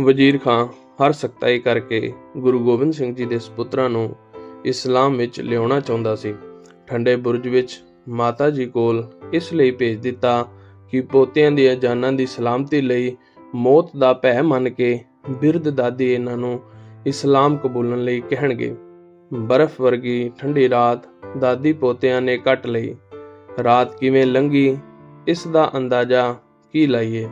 ਵਜ਼ੀਰ ਖਾਂ, ਹਰ ਸਖਤਾਈ ਕਰਕੇ ਗੁਰੂ ਗੋਬਿੰਦ ਸਿੰਘ ਜੀ ਦੇ ਸੁਪੁੱਤਰਾਂ ਨੂੰ ਇਸਲਾਮ ਵਿੱਚ ਲਿਆਉਣਾ ਚਾਹੁੰਦਾ ਸੀ। ਠੰਡੇ ਬੁਰਜ ਵਿੱਚ ਮਾਤਾ ਜੀ ਕੋਲ ਇਸ ਲਈ ਭੇਜ ਦਿੱਤਾ ਕਿ ਪੋਤਿਆਂ ਦੀਆਂ ਜਾਨਾਂ ਦੀ ਸਲਾਮਤੀ ਲਈ ਮੌਤ ਦਾ ਭੈ ਮੰਨ ਕੇ ਬਿਰਧ ਦਾਦੀ ਇਹਨਾਂ ਨੂੰ ਇਸਲਾਮ ਕਬੂਲਣ ਲਈ ਕਹਿਣਗੇ। ਬਰਫ਼ ਵਰਗੀ ਠੰਡੀ ਰਾਤ ਦਾਦੀ ਪੋਤਿਆਂ ਨੇ ਕੱਟ ਲਈ। ਰਾਤ ਕਿਵੇਂ ਲੰਘੀ, ਇਸ ਦਾ ਅੰਦਾਜ਼ਾ ਕੀ ਲਾਈਏ?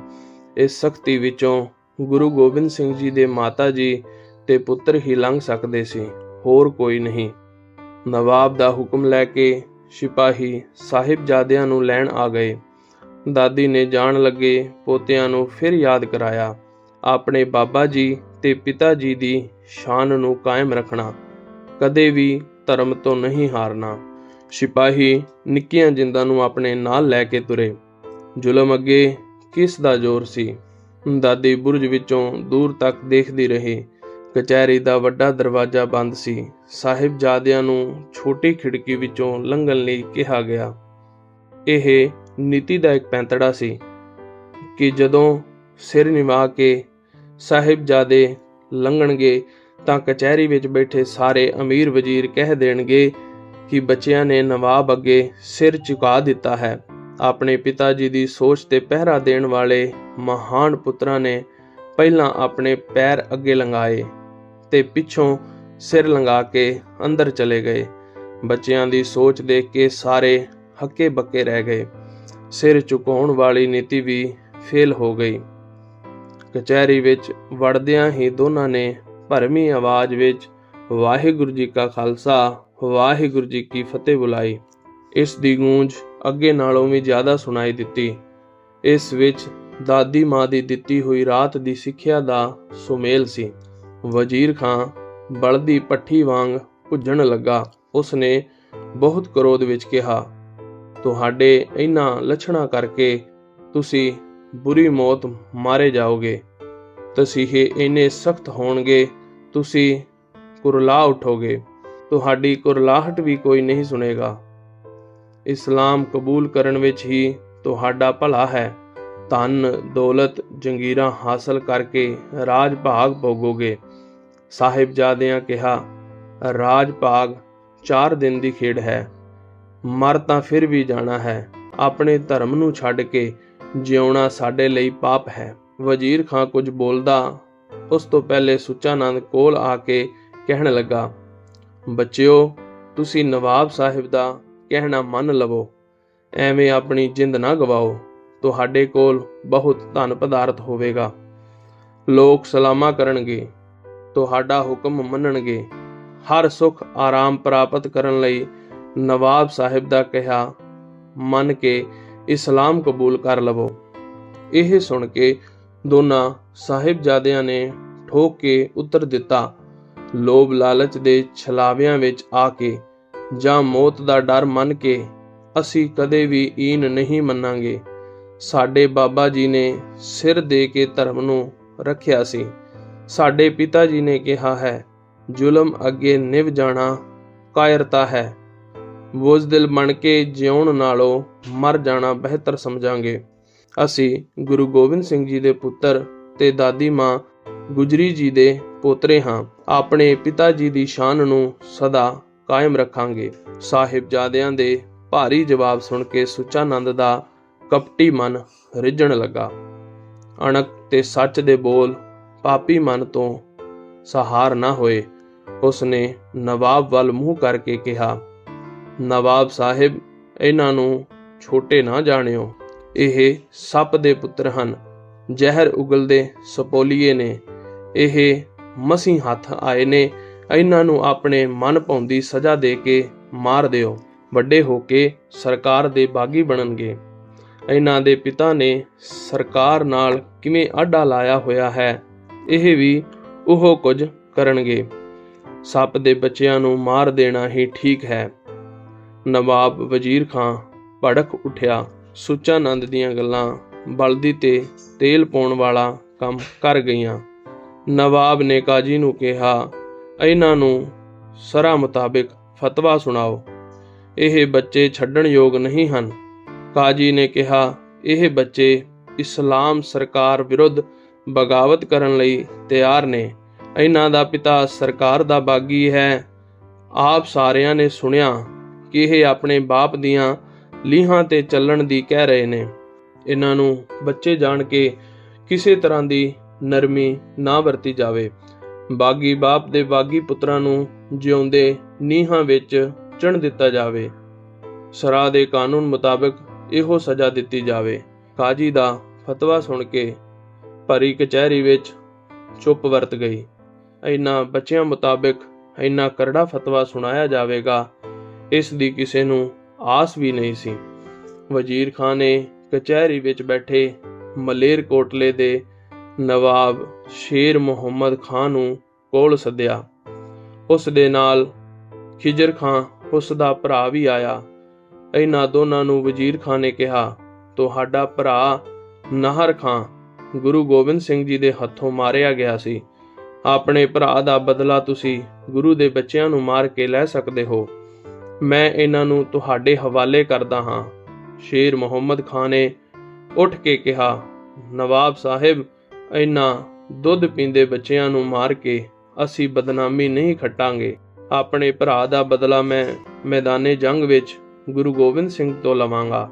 ਇਸ ਸਖਤੀ ਵਿੱਚੋਂ ਗੁਰੂ ਗੋਬਿੰਦ ਸਿੰਘ ਜੀ ਦੇ ਮਾਤਾ ਜੀ ਤੇ ਪੁੱਤਰ ਹੀ ਲੰਘ ਸਕਦੇ ਸੀ, ਹੋਰ ਕੋਈ ਨਹੀਂ। ਨਵਾਬ ਦਾ ਹੁਕਮ ਲੈ ਕੇ ਸਿਪਾਹੀ ਸਾਹਿਬਜ਼ਾਦਿਆਂ ਨੂੰ ਲੈਣ ਆ ਗਏ। ਦਾਦੀ ਨੇ ਜਾਣ ਲੱਗੇ, ਪੋਤਿਆਂ ਨੂੰ ਫਿਰ ਯਾਦ ਕਰਾਇਆ। ਆਪਣੇ ਬਾਬਾ ਜੀ ਤੇ ਪਿਤਾ ਜੀ ਦੀ ਸ਼ਾਨ ਨੂੰ ਕਾਇਮ ਰੱਖਣਾ, ਕਦੇ ਵੀ ਧਰਮ ਤੋਂ ਨਹੀਂ ਹਾਰਨਾ। ਸਿਪਾਹੀ ਨਿੱਕੀਆਂ ਜਿੰਦਾਂ ਨੂੰ ਆਪਣੇ ਨਾਲ ਲੈ ਕੇ ਤੁਰੇ। ਜ਼ੁਲਮ ਅੱਗੇ ਕਿਸ ਦਾ ਜ਼ੋਰ ਸੀ? ਦਾਦੀ ਬੁਰਜ ਵਿੱਚੋਂ ਦੂਰ ਤੱਕ ਦੇਖਦੀ ਰਹੀ। ਕਚਹਿਰੀ ਦਾ ਵੱਡਾ ਦਰਵਾਜ਼ਾ ਬੰਦ ਸੀ। ਸਾਹਿਬਜ਼ਾਦਿਆਂ ਨੂੰ ਛੋਟੀ ਖਿੜਕੀ ਵਿੱਚੋਂ ਲੰਘਣ ਲਈ ਕਿਹਾ ਗਿਆ। ਇਹ ਨੀਤੀ ਦਾ ਇੱਕ ਪੈਂਤੜਾ ਸੀ ਕਿ ਜਦੋਂ ਸਿਰ ਨਿਵਾ ਕੇ ਸਾਹਿਬਜ਼ਾਦੇ ਲੰਘਣਗੇ ਤਾਂ ਕਚਹਿਰੀ ਵਿੱਚ ਬੈਠੇ ਸਾਰੇ ਅਮੀਰ ਵਜ਼ੀਰ ਕਹਿ ਦੇਣਗੇ ਕਿ ਬੱਚਿਆਂ ਨੇ ਨਵਾਬ ਅੱਗੇ ਸਿਰ ਝੁਕਾ ਦਿੱਤਾ ਹੈ। ਆਪਣੇ ਪਿਤਾ ਜੀ ਦੀ ਸੋਚ ਤੇ ਪਹਿਰਾ ਦੇਣ ਵਾਲੇ ਮਹਾਨ ਪੁੱਤਰਾਂ ਨੇ ਪਹਿਲਾਂ ਆਪਣੇ ਪੈਰ ਅੱਗੇ ਲੰਗਾਏ ਤੇ ਪਿੱਛੋਂ ਸਿਰ ਲੰਗਾ ਕੇ ਅੰਦਰ ਚਲੇ ਗਏ। ਬੱਚਿਆਂ ਦੀ ਸੋਚ ਦੇਖ ਕੇ ਸਾਰੇ ਹੱਕੇ ਬੱਕੇ ਰਹਿ ਗਏ। ਸਿਰ ਝੁਕਾਉਣ ਵਾਲੀ ਨੀਤੀ ਵੀ ਫੇਲ ਹੋ ਗਈ। ਕਚਹਿਰੀ ਵਿੱਚ ਵੜਦਿਆਂ ਹੀ ਦੋਨਾਂ ਨੇ ਭਰਮੀ ਆਵਾਜ਼ ਵਿੱਚ ਵਾਹਿਗੁਰੂ ਜੀ ਕਾ ਖਾਲਸਾ, ਵਾਹਿਗੁਰੂ ਜੀ ਕੀ ਫਤਿਹ ਬੁਲਾਈ। ਇਸ ਦੀ ਗੂੰਜ ਅੱਗੇ ਨਾਲੋਂ ਵੀ ਜ਼ਿਆਦਾ ਸੁਣਾਈ ਦਿੱਤੀ। ਇਸ ਵਿੱਚ ਦਾਦੀ ਮਾਂ ਦੀ ਦਿੱਤੀ ਹੋਈ ਰਾਤ ਦੀ ਸਿੱਖਿਆ ਦਾ ਸੁਮੇਲ ਸੀ। ਵਜ਼ੀਰ ਖਾਂ ਬਲਦੀ ਪੱਠੀ ਵਾਂਗ ਭੁੱਜਣ ਲੱਗਾ। ਉਸਨੇ ਬਹੁਤ ਕਰੋਧ ਵਿੱਚ ਕਿਹਾ, ਤੁਹਾਡੇ ਇਹਨਾਂ ਲੱਛਣਾਂ ਕਰਕੇ ਤੁਸੀਂ ਬੁਰੀ ਮੌਤ ਮਾਰੇ ਜਾਓਗੇ। ਤਸੀਹੇ ਇੰਨੇ ਸਖਤ ਹੋਣਗੇ, ਤੁਸੀਂ ਕੁਰਲਾ ਉਠੋਗੇ। ਤੁਹਾਡੀ ਕੁਰਲਾਹਟ ਵੀ ਕੋਈ ਨਹੀਂ ਸੁਣੇਗਾ। ਇਸਲਾਮ ਕਬੂਲ ਕਰਨ ਵਿੱਚ ਹੀ ਤੁਹਾਡਾ ਭਲਾ ਹੈ। ਧਨ, ਦੌਲਤ, ਜੰਗੀਰਾਂ ਹਾਸਲ ਕਰਕੇ ਰਾਜ ਭਾਗ ਭੋਗੋਗੇ। ਸਾਹਿਬਜ਼ਾਦਿਆਂ ਕਿਹਾ, ਰਾਜ ਭਾਗ 4 ਦਿਨ ਦੀ ਖੇਡ ਹੈ। ਮਰ ਤਾਂ ਫਿਰ ਵੀ ਜਾਣਾ ਹੈ। ਆਪਣੇ ਧਰਮ ਨੂੰ ਛੱਡ ਕੇ ਜਿਉਣਾ ਸਾਡੇ ਲਈ ਪਾਪ ਹੈ। ਵਜ਼ੀਰ ਖਾਂ ਕੁਝ ਬੋਲਦਾ, ਉਸ ਤੋਂ ਪਹਿਲੇ ਸੁੱਚਾਨੰਦ ਕੋਲ ਆ ਕੇ ਕਹਿਣ ਲੱਗਾ, ਬੱਚਿਓ, ਤੁਸੀਂ ਨਵਾਬ ਸਾਹਿਬ ਦਾ ਕਹਿਣਾ ਮੰਨ ਲਵੋ। ਐਵੇਂ ਆਪਣੀ ਜਿੰਦ ਨਾ ਗਵਾਓ। ਤੁਹਾਡੇ ਕੋਲ ਬਹੁਤ ਧਨ ਪਦਾਰਥ ਹੋਵੇਗਾ। ਲੋਕ ਸਲਾਮਾ ਕਰਨਗੇ। ਤੁਹਾਡਾ ਹੁਕਮ ਮੰਨਣਗੇ। ਹਰ ਸੁਖ ਆਰਾਮ ਪ੍ਰਾਪਤ ਕਰਨ ਲਈ ਨਵਾਬ ਸਾਹਿਬ ਦਾ ਕਿਹਾ, ਮੰਨ ਕੇ ਇਸਲਾਮ ਕਬੂਲ ਕਰ ਲਵੋ। ਇਹ ਸੁਣ ਕੇ ਦੋਨਾਂ ਸਾਹਿਬਜ਼ਾਦਿਆਂ ਨੇ ਠੋਕ ਕੇ ਉੱਤਰ ਦਿੱਤਾ। ਲੋਭ ਲਾਲਚ ਦੇ ਛਲਾਵਿਆਂ ਵਿੱਚ ਆ ਕੇ ਜਾਂ ਮੌਤ ਦਾ ਡਰ ਮੰਨ ਕੇ ਅਸੀਂ ਕਦੇ ਵੀ ਈਨ ਨਹੀਂ ਮੰਨਾਂਗੇ। ਸਾਡੇ ਬਾਬਾ ਜੀ ਨੇ ਸਿਰ ਦੇ ਕੇ ਧਰਮ ਨੂੰ ਰੱਖਿਆ ਸੀ। ਸਾਡੇ ਪਿਤਾ ਜੀ ਨੇ ਕਿਹਾ ਹੈ, ਜ਼ੁਲਮ ਅੱਗੇ ਨਿਭ ਜਾਣਾ ਕਾਇਰਤਾ ਹੈ। ਬੁਜ਼ਦਿਲ ਬਣ ਕੇ ਜਿਉਣ ਨਾਲੋਂ ਮਰ ਜਾਣਾ ਬਿਹਤਰ ਸਮਝਾਂਗੇ। ਅਸੀਂ ਗੁਰੂ ਗੋਬਿੰਦ ਸਿੰਘ ਜੀ ਦੇ ਪੁੱਤਰ ਤੇ ਦਾਦੀ ਮਾਂ ਗੁਜਰੀ ਜੀ ਦੇ ਪੋਤਰੇ ਹਾਂ। ਆਪਣੇ ਪਿਤਾ ਜੀ ਦੀ ਸ਼ਾਨ ਨੂੰ ਸਦਾ ਕਾਇਮ ਰੱਖਾਂਗੇ। ਸਾਹਿਬਜ਼ਾਦਿਆਂ ਦੇ ਭਾਰੀ ਜਵਾਬ ਸੁਣ ਕੇ ਸੁਚਾਨੰਦ ਦਾ ਕਪਟੀ ਮਨ ਰਿੱਝਣ ਲੱਗਾ। ਅਣਕ ਤੇ ਸੱਚ ਦੇ ਬੋਲ ਪਾਪੀ ਮਨ ਤੋਂ ਸਹਾਰ ਨਾ ਹੋਏ। ਉਸਨੇ ਨਵਾਬ ਵੱਲ ਮੂੰਹ ਕਰਕੇ ਕਿਹਾ, ਨਵਾਬ ਸਾਹਿਬ, ਇਹਨਾਂ ਨੂੰ ਛੋਟੇ ਨਾ ਜਾਣਿਓ। ਇਹ ਸੱਪ ਦੇ ਪੁੱਤਰ ਹਨ। ਜ਼ਹਿਰ ਉਗਲਦੇ ਸਪੋਲੀਏ ਨੇ। ਇਹ ਮਸੀਂ ਹੱਥ ਆਏ ਨੇ। ਇਹਨਾਂ ਨੂੰ ਆਪਣੇ ਮਨ ਭਾਉਂਦੀ ਸਜ਼ਾ ਦੇ ਕੇ ਮਾਰ ਦਿਓ। ਵੱਡੇ ਹੋ ਕੇ ਸਰਕਾਰ ਦੇ ਬਾਗੀ ਬਣਨਗੇ। ਇਹਨਾਂ ਦੇ ਪਿਤਾ ਨੇ ਸਰਕਾਰ ਨਾਲ ਕਿਵੇਂ ਆਡਾ ਲਾਇਆ ਹੋਇਆ ਹੈ, ਇਹ ਵੀ ਉਹ ਕੁਝ ਕਰਨਗੇ। ਸੱਪ ਦੇ ਬੱਚਿਆਂ ਨੂੰ ਮਾਰ ਦੇਣਾ ਹੀ ਠੀਕ ਹੈ। ਨਵਾਬ ਵਜ਼ੀਰ ਖਾਂ ਭੜਕ ਉੱਠਿਆ। ਸੁਚਾਨੰਦ ਦੀਆਂ ਗੱਲਾਂ ਬਲਦੀ ਤੇ ਤੇਲ ਪਾਉਣ ਵਾਲਾ ਕੰਮ ਕਰ ਗਈਆਂ। ਨਵਾਬ ਨੇ ਕਾਜੀ ਨੂੰ ਕਿਹਾ ਇਹਨਾਂ ਨੂੰ ਸਰਾ ਮੁਤਾਬਿਕ ਫਤਵਾ ਸੁਣਾਓ। ਇਹ ਬੱਚੇ ਛੱਡਣ ਯੋਗ ਨਹੀਂ ਹਨ। ਕਾਜੀ ਨੇ ਕਿਹਾ, ਇਹ ਬੱਚੇ ਇਸਲਾਮ ਸਰਕਾਰ ਵਿਰੁੱਧ ਬਗਾਵਤ ਕਰਨ ਲਈ ਤਿਆਰ ਨੇ। ਇਹਨਾਂ ਦਾ ਪਿਤਾ ਸਰਕਾਰ ਦਾ ਬਾਗੀ ਹੈ। ਆਪ ਸਾਰਿਆਂ ਨੇ ਸੁਣਿਆ ਕਿ ਇਹ ਆਪਣੇ ਬਾਪ ਦੀਆਂ ਲੀਹਾਂ ਤੇ ਚੱਲਣ ਦੀ ਕਹਿ ਰਹੇ ਨੇ। ਇਹਨਾਂ ਨੂੰ ਬੱਚੇ ਜਾਣ ਕੇ ਕਿਸੇ ਤਰ੍ਹਾਂ ਦੀ ਨਰਮੀ ਨਾ ਵਰਤੀ ਜਾਵੇ। ਬਾਗੀ ਬਾਪ ਦੇ ਬਾਗੀ ਪੁੱਤਰਾਂ ਨੂੰ ਜਿਉਂਦੇ ਨੀਹਾਂ ਵਿੱਚ ਚਣ ਦਿੱਤਾ ਜਾਵੇ। ਸਰਾ ਦੇ ਕਾਨੂੰਨ ਮੁਤਾਬਕ ਇਹੋ ਸਜ਼ਾ ਦਿੱਤੀ ਜਾਵੇ। ਕਾਜੀ ਦਾ ਫਤਵਾ ਸੁਣ ਕੇ ਭਰੀ ਕਚਹਿਰੀ ਵਿੱਚ ਚੁੱਪ ਵਰਤ ਗਈ। ਇਹਨਾਂ ਬੱਚਿਆਂ ਮੁਤਾਬਕ ਇੰਨਾ ਕਰੜਾ ਫਤਵਾ ਸੁਣਾਇਆ ਜਾਵੇਗਾ। ਇਸ ਦੀ ਕਿਸੇ ਨੂੰ ਆਸ ਵੀ ਨਹੀਂ ਸੀ। ਵਜ਼ੀਰ ਖਾਨ ਨੇ ਕਚਹਿਰੀ ਵਿੱਚ ਬੈਠੇ ਮਲੇਰ ਕੋਟਲੇ ਦੇ ਨਵਾਬ ਸ਼ੇਰ ਮੁਹੰਮਦ ਖਾਨ ਨੂੰ ਕੋਲ ਸੱਦਿਆ। ਉਸ ਦੇ ਨਾਲ ਖਿਜਰ ਖਾਨ, ਉਸ ਦਾ ਭਰਾ ਵੀ ਆਇਆ। ਇਹਨਾਂ ਦੋਨਾਂ ਨੂੰ ਵਜ਼ੀਰ ਖਾਨ ਨੇ ਕਿਹਾ, ਤੁਹਾਡਾ ਭਰਾ ਨਹਰ ਖਾਨ ਗੁਰੂ ਗੋਬਿੰਦ ਸਿੰਘ ਜੀ ਦੇ ਹੱਥੋਂ ਮਾਰਿਆ ਗਿਆ ਸੀ। ਆਪਣੇ ਭਰਾ ਦਾ ਬਦਲਾ ਤੁਸੀਂ ਗੁਰੂ ਦੇ ਬੱਚਿਆਂ ਨੂੰ ਮਾਰ ਕੇ ਲੈ ਸਕਦੇ ਹੋ। ਮੈਂ ਇਹਨਾਂ ਨੂੰ ਤੁਹਾਡੇ ਹਵਾਲੇ ਕਰਦਾ ਹਾਂ। ਸ਼ੇਰ ਮੁਹੰਮਦ ਖਾਨ ਨੇ ਉੱਠ ਕੇ ਕਿਹਾ, ਨਵਾਬ ਸਾਹਿਬ ਇਹਨਾਂ ਦੁੱਧ ਪੀਂਦੇ ਬੱਚਿਆਂ ਨੂੰ ਮਾਰ ਕੇ ਅਸੀਂ ਬਦਨਾਮੀ ਨਹੀਂ ਖੱਟਾਂਗੇ। ਆਪਣੇ ਭਰਾ ਦਾ ਬਦਲਾ ਮੈਂ ਮੈਦਾਨੇ ਜੰਗ ਵਿੱਚ ਗੁਰੂ ਗੋਬਿੰਦ ਸਿੰਘ ਤੋਂ ਲਵਾਂਗਾ।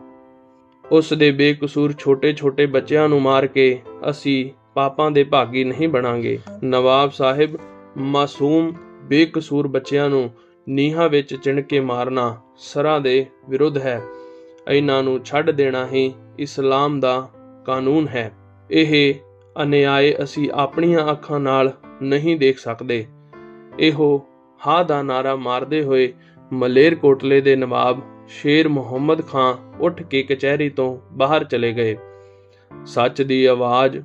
ਉਸ ਦੇ ਬੇਕਸੂਰ ਛੋਟੇ-ਛੋਟੇ ਬੱਚਿਆਂ ਨੂੰ ਮਾਰ ਕੇ ਅਸੀਂ ਪਾਪਾਂ ਦੇ ਭਾਗੀ ਨਹੀਂ ਬਣਾਂਗੇ। ਨਵਾਬ ਸਾਹਿਬ, ਮਾਸੂਮ ਬੇਕਸੂਰ ਬੱਚਿਆਂ ਨੂੰ ਨੀਹਾਂ ਵਿੱਚ ਚਿਣ ਕੇ ਮਾਰਨਾ ਸਰਾਂ ਦੇ ਵਿਰੁੱਧ ਹੈ। ਇਹਨਾਂ ਨੂੰ ਛੱਡ ਦੇਣਾ ਹੀ ਇਸਲਾਮ ਦਾ ਕਾਨੂੰਨ ਹੈ। ਇਹ ਅਨਿਆਏ ਅਸੀਂ ਆਪਣੀਆਂ ਅੱਖਾਂ ਨਾਲ ਨਹੀਂ ਦੇਖ ਸਕਦੇ। ਇਹੋ ਹਾ ਦਾ ਨਾਰਾ ਮਾਰਦੇ ਹੋਏ ਮਲੇਰ ਕੋਟਲੇ ਦੇ ਨਵਾਬ ਸ਼ੇਰ ਮੁਹੰਮਦ ਖਾਨ ਉੱਠ ਕੇ ਕਚਹਿਰੀ ਤੋਂ ਬਾਹਰ ਚਲੇ ਗਏ। ਸੱਚ ਦੀ ਆਵਾਜ਼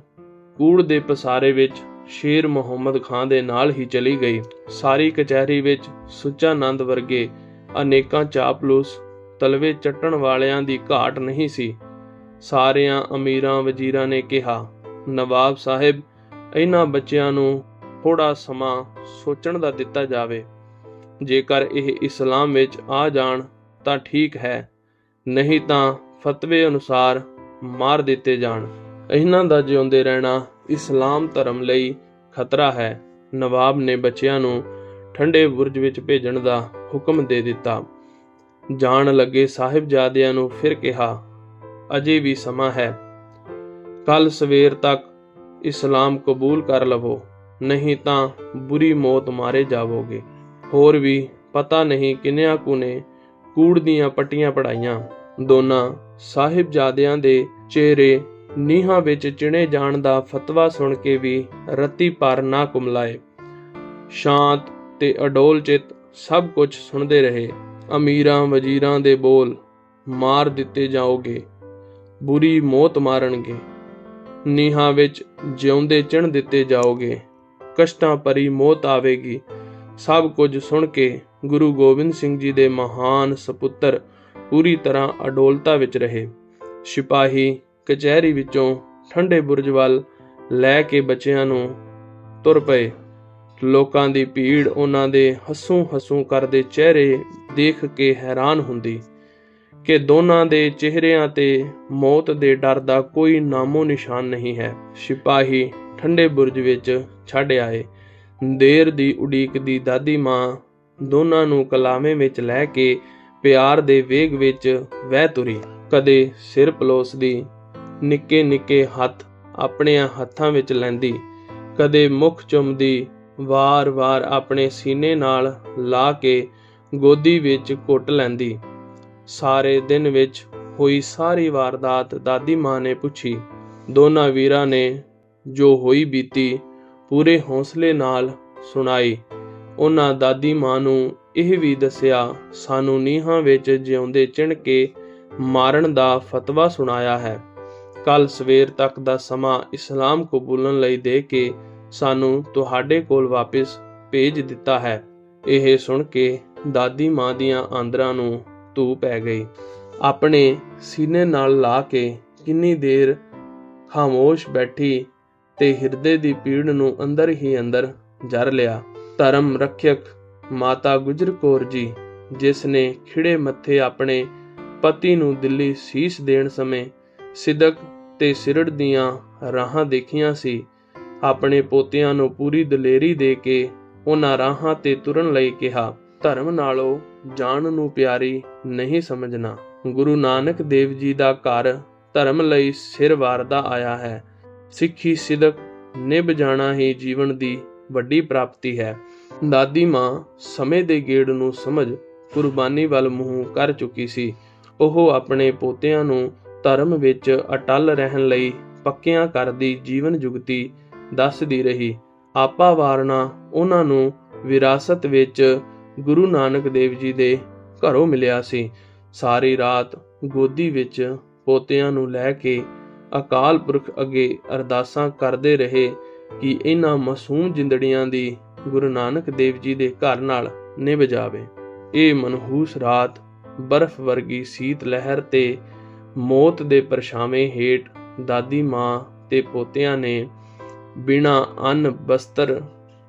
ਕੂੜ ਦੇ ਪਸਾਰੇ ਵਿੱਚ ਸ਼ੇਰ ਮੁਹੰਮਦ ਖਾਨ ਦੇ ਨਾਲ ਹੀ ਚਲੀ ਗਈ। ਸਾਰੀ ਕਚਹਿਰੀ ਵਿੱਚ ਸੁੱਚਾ ਨੰਦ ਵਰਗੇ ਅਨੇਕਾਂ ਚਾਪਲੂਸ ਤਲਵੇ ਚੱਟਣ ਵਾਲਿਆਂ ਦੀ ਘਾਟ ਨਹੀਂ ਸੀ। ਸਾਰਿਆਂ ਅਮੀਰਾਂ ਵਜ਼ੀਰਾਂ ਨੇ ਕਿਹਾ ਨਵਾਬ ਸਾਹਿਬ ਇਹਨਾਂ ਬੱਚਿਆਂ ਨੂੰ ਥੋੜਾ ਸਮਾਂ ਸੋਚਣ ਦਾ ਦਿੱਤਾ ਜਾਵੇ। ਜੇਕਰ ਇਹ ਇਸਲਾਮ ਵਿੱਚ ਆ ਜਾਣ ਤਾਂ ਠੀਕ ਹੈ, ਨਹੀਂ ਤਾਂ ਫਤਵੇ ਅਨੁਸਾਰ ਮਾਰ ਦਿੱਤੇ ਜਾਣ। ਇਹਨਾਂ ਦਾ ਜਿਉਂਦੇ ਰਹਿਣਾ ਇਸਲਾਮ ਧਰਮ ਲਈ ਖਤਰਾ ਹੈ। ਨਵਾਬ ਨੇ ਬੱਚਿਆਂ ਨੂੰ ਠੰਡੇ ਬੁਰਜ ਵਿੱਚ ਭੇਜਣ ਦਾ ਹੁਕਮ ਦੇ ਦਿੱਤਾ। ਜਾਣ ਲੱਗੇ ਸਾਹਿਬਜ਼ਾਦਿਆਂ ਨੂੰ ਫਿਰ ਕਿਹਾ, ਅਜੇ ਵੀ ਸਮਾਂ ਹੈ। ਕੱਲ ਸਵੇਰ ਤੱਕ ਇਸਲਾਮ ਕਬੂਲ ਕਰ ਲਵੋ, ਨਹੀਂ ਤਾਂ ਬੁਰੀ ਮੌਤ ਮਾਰੇ ਜਾਵੋਗੇ। ਹੋਰ ਵੀ ਪਤਾ ਨਹੀਂ ਕਿੰਨਿਆਂ ਕੁ ਨੇ ਕੂੜ ਦੀਆਂ ਪੱਟੀਆਂ ਪੜਾਈਆਂ। ਦੋਨਾਂ ਸਾਹਿਬਜ਼ਾਦਿਆਂ ਦੇ ਚਿਹਰੇ ਨੀਹਾਂ ਵਿੱਚ ਚਿਣੇ ਜਾਣ ਦਾ ਫਤਵਾ ਸੁਣ ਕੇ ਵੀ ਰਤੀ ਪਰ ਨਾ ਕੁਮਲਾਏ। ਸ਼ਾਂਤ ਤੇ ਅਡੋਲ ਚਿਤ ਸਭ ਕੁਝ ਸੁਣਦੇ ਰਹੇ। ਅਮੀਰਾਂ ਵਜ਼ੀਰਾਂ ਦੇ ਬੋਲ ਮਾਰ ਦਿੱਤੇ ਜਾਓਗੇ, ਬੁਰੀ ਮੌਤ ਮਾਰਨਗੇ। ਨੀਹਾਂ ਵਿੱਚ ਜਿਉਂਦੇ ਚਿਣ ਦਿੱਤੇ ਜਾਓਗੇ। ਕਸ਼ਟਾਂ ਭਰੀ ਮੌਤ ਆਵੇਗੀ। ਸਭ ਕੁਝ ਸੁਣ ਕੇ ਗੁਰੂ ਗੋਬਿੰਦ ਸਿੰਘ ਜੀ ਦੇ ਮਹਾਨ ਸਪੁੱਤਰ ਪੂਰੀ ਤਰ੍ਹਾਂ ਅਡੋਲਤਾ ਵਿੱਚ ਰਹੇ। ਸਿਪਾਹੀ ਕਚਹਿਰੀ ਵਿੱਚੋਂ ਠੰਡੇ ਬੁਰਜ ਵੱਲ ਲੈ ਕੇ ਬੱਚਿਆਂ ਨੂੰ ਤੁਰ ਪਏ। ਲੋਕਾਂ ਦੀ ਭੀੜ ਉਹਨਾਂ ਦੇ ਹੱਸੂ ਹੱਸੂ ਕਰਦੇ ਚਿਹਰੇ ਦੇਖ ਕੇ ਹੈਰਾਨ ਹੁੰਦੀ। ਕਿ ਦੋਨਾਂ ਦੇ ਚਿਹਰਿਆਂ ਤੇ ਮੌਤ ਦੇ ਡਰ ਦਾ ਕੋਈ ਨਾਮੋ ਨਿਸ਼ਾਨ ਨਹੀਂ ਹੈ। ਸਿਪਾਹੀ ਠੰਡੇ ਬੁਰਜ ਵਿੱਚ ਛੱਡ ਆਏ। ਦੇਰ ਦੀ ਉਡੀਕ ਦੀ ਦਾਦੀ ਮਾਂ ਦੋਨਾਂ ਨੂੰ ਕਲਾਵੇਂ ਵਿੱਚ ਲੈ ਕੇ ਪਿਆਰ ਦੇ ਵੇਗ ਵਿੱਚ ਵਹਿ ਤੁਰੀ। ਕਦੇ ਸਿਰ ਪਲੋਸਦੀ ਨਿੱਕੇ ਨਿੱਕੇ ਹੱਥ ਆਪਣਿਆਂ ਹੱਥਾਂ ਵਿੱਚ ਲੈਂਦੀ। ਕਦੇ ਮੁਖ ਚੁੰਮਦੀ, ਵਾਰ-ਵਾਰ ਆਪਣੇ ਸੀਨੇ ਨਾਲ ਲਾ ਕੇ ਗੋਦੀ ਵਿੱਚ ਘੁੱਟ ਲੈਂਦੀ। ਸਾਰੇ ਦਿਨ ਵਿੱਚ ਹੋਈ ਸਾਰੀ ਵਾਰਦਾਤ ਦਾਦੀ ਮਾਂ ਨੇ ਪੁੱਛੀ। ਦੋਨਾਂ ਵੀਰਾਂ ਨੇ ਜੋ ਹੋਈ ਬੀਤੀ ਪੂਰੇ ਹੌਸਲੇ ਨਾਲ ਸੁਣਾਈ। ਉਹਨਾਂ ਦਾਦੀ ਮਾਂ ਨੂੰ ਇਹ ਵੀ ਦੱਸਿਆ, ਸਾਨੂੰ ਨੀਹਾਂ ਵਿੱਚ ਜਿਉਂਦੇ ਚਿਣ ਕੇ ਮਾਰਨ ਦਾ ਫਤਵਾ ਸੁਣਾਇਆ ਹੈ। ਕੱਲ ਸਵੇਰ ਤੱਕ ਦਾ ਸਮਾਂ ਇਸਲਾਮ ਕਬੂਲਣ ਲਈ ਦੇ ਕੇ ਸਾਨੂੰ ਤੁਹਾਡੇ ਕੋਲ ਵਾਪਸ ਭੇਜ ਦਿੱਤਾ ਹੈ। ਇਹ ਸੁਣ ਕੇ ਦਾਦੀ ਮਾਂ ਦੀਆਂ ਆਂਦਰਾਂ ਨੂੰ ਧੂ ਪੈ ਗਈ। ਆਪਣੇ ਸੀਨੇ ਨਾਲ ਲਾ ਕੇ ਕਿੰਨੀ ਦੇਰ ਖਾਮੋਸ਼ ਬੈਠੀ ਤੇ ਹਿਰਦੇ ਦੀ ਪੀੜ ਨੂੰ ਅੰਦਰ ਹੀ ਅੰਦਰ ਜਰ ਲਿਆ। ਧਰਮ ਰੱਖਿਅਕ ਮਾਤਾ ਗੁਜਰ ਕੌਰ ਜੀ, ਜਿਸ ਨੇ ਖਿੜੇ ਮੱਥੇ ਆਪਣੇ ਪਤੀ ਨੂੰ ਦਿੱਲੀ ਸੀਸ ਦੇਣ ਸਮੇਂ ਸਿਦਕ ਤੇ ਸਿਰੜ ਦੀਆਂ ਰਾਹਾਂ ਦੇਖੀਆਂ ਸੀ, ਆਪਣੇ ਪੋਤਿਆਂ ਨੂੰ ਪੂਰੀ ਦਲੇਰੀ ਦੇ ਕੇ ਉਹਨਾਂ ਰਾਹਾਂ ਤੇ ਤੁਰਨ ਲਈ ਕਿਹਾ। ਧਰਮ ਨਾਲੋਂ ਜਾਣ ਨੂੰ ਪਿਆਰੀ ਨਹੀਂ ਸਮਝਣਾ। ਗੁਰੂ ਨਾਨਕ ਦੇਵ ਜੀ ਦਾ ਘਰ ਧਰਮ ਲਈ ਸਿਰ ਵਾਰਦਾ ਆਇਆ ਹੈ। ਸਿੱਖੀ ਸਿਦਕ ਨਿਭ ਜਾਣਾ ਹੀ ਜੀਵਨ ਦੀ ਵੱਡੀ ਪ੍ਰਾਪਤੀ ਹੈ। ਦਾਦੀ ਮਾਂ ਸਮੇਂ ਦੇ ਗੇੜ ਨੂੰ ਸਮਝ ਕੁਰਬਾਨੀ ਵੱਲ ਮੂੰਹ ਕਰ ਚੁੱਕੀ ਸੀ। ਉਹ ਆਪਣੇ ਪੋਤਿਆਂ ਨੂੰ ਧਰਮ ਵਿੱਚ ਅਟਲ ਰਹਿਣ ਲਈ ਪੱਕਿਆਂ ਕਰਦੀ ਜੀਵਨ ਜੁਗਤੀ ਦੱਸਦੀ ਰਹੀ। ਆਪਾ ਵਾਰਨਾ ਉਹਨਾਂ ਨੂੰ ਵਿਰਾਸਤ ਵਿੱਚ ਗੁਰੂ ਨਾਨਕ ਦੇਵ ਜੀ ਦੇ ਘਰੋਂ ਮਿਲਿਆ ਸੀ। ਸਾਰੀ ਰਾਤ ਗੋਦੀ ਵਿੱਚ ਪੋਤਿਆਂ ਨੂੰ ਲੈ ਕੇ ਅਕਾਲ ਪੁਰਖ ਅੱਗੇ ਅਰਦਾਸਾਂ ਕਰਦੇ ਰਹੇ ਕਿ ਇਹਨਾਂ ਮਾਸੂਮ ਜਿੰਦੜੀਆਂ ਦੀ ਗੁਰੂ ਨਾਨਕ ਦੇਵ ਜੀ ਦੇ ਘਰ ਨਾਲ ਨਿਭ ਜਾਵੇ। ਇਹ ਮਨਹੂਸ ਰਾਤ ਬਰਫ਼ ਵਰਗੀ ਸੀਤ ਲਹਿਰ ਤੇ ਮੌਤ ਦੇ ਪਰਛਾਵੇਂ ਹੇਠ ਦਾਦੀ ਮਾਂ ਤੇ ਪੋਤਿਆਂ ਨੇ ਬਿਨਾ ਅੰਨ, ਬਸਤਰ,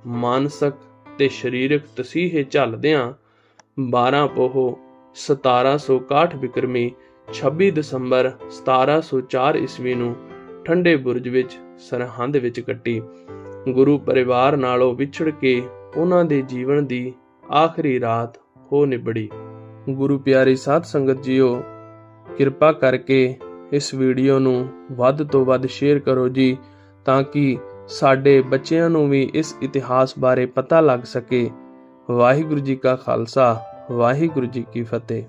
ਮਾਨਸਿਕ ਤੇ ਸਰੀਰਕ ਤਸੀਹੇ ਝੱਲਦਿਆਂ 12 ਪੋਹ 1761 ਬਿਕਰਮੀ 26 ਦਸੰਬਰ 1704 ਈਸਵੀ ਨੂੰ ਠੰਡੇ ਬੁਰਜ ਵਿੱਚ ਸਰਹੰਦ ਵਿੱਚ ਕੱਟੀ। ਗੁਰੂ ਪਰਿਵਾਰ ਨਾਲੋਂ ਵਿਛੜ ਕੇ ਉਹਨਾਂ ਦੇ ਜੀਵਨ ਦੀ ਆਖਰੀ ਰਾਤ ਹੋ ਨਿਬੜੀ। ਗੁਰੂ ਪਿਆਰੀ ਸਾਧ ਸੰਗਤ ਜੀਓ, ਕਿਰਪਾ ਕਰਕੇ ਇਸ ਵੀਡੀਓ ਨੂੰ ਵੱਧ ਤੋਂ ਵੱਧ ਸ਼ੇਅਰ ਕਰੋ ਜੀ, ਤਾਂ ਕਿ ਸਾਡੇ ਬੱਚਿਆਂ ਨੂੰ ਵੀ ਇਸ ਇਤਿਹਾਸ ਬਾਰੇ ਪਤਾ ਲੱਗ ਸਕੇ। ਵਾਹਿਗੁਰੂ ਜੀ ਕਾ ਖਾਲਸਾ, ਵਾਹਿਗੁਰੂ ਜੀ ਕੀ ਫਤਿਹ।